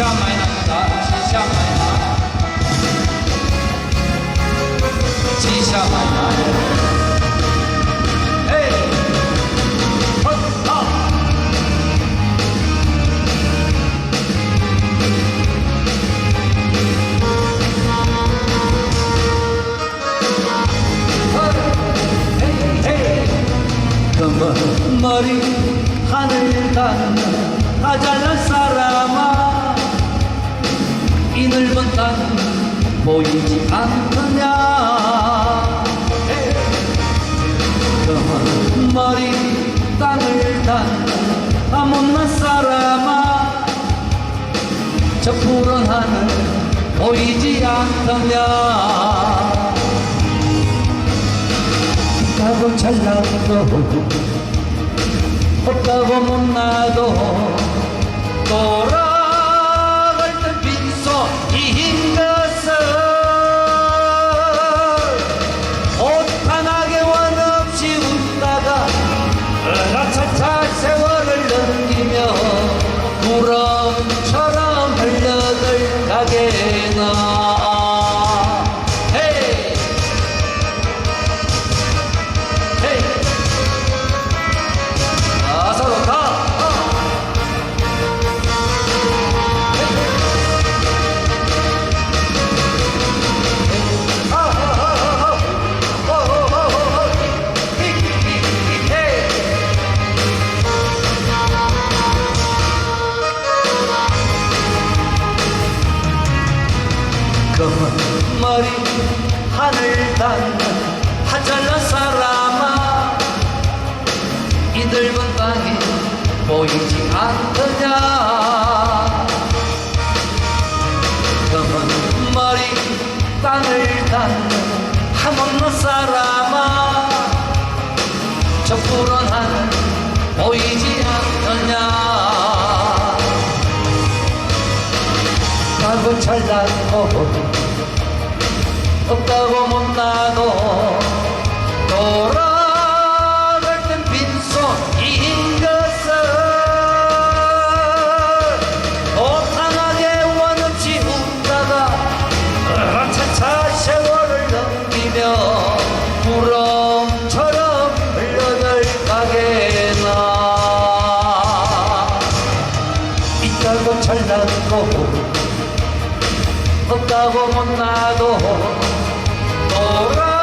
下马兰，下马兰，记下马兰。哎，喝彩！哎，嘿嘿，咱们不离，不离不弃，不离不弃，不离不弃。 보이지 않느냐? 검은 머리 땅을 닿는 아 못난 사람아. 저 푸른 하늘 보이지 않느냐? 없다고 잘나도 없다고 못나도 돌아 흘러 검은 머리 하늘 닿는 하잘난 사람아 이 넓은 땅이 보이지 않느냐. 검은 머리 땅을 닿는 한없는 사람아 저 푸른 하늘 보이지 않느냐 나고 잘나고 없다고 못나도 돌아갈 땐 빈손인 것은 오탄하게 원없이 웃다가 차차 세월을 넘기며 구름처럼 흘러들 가게 나 있다고 잘나고 없다고 못나도 돌아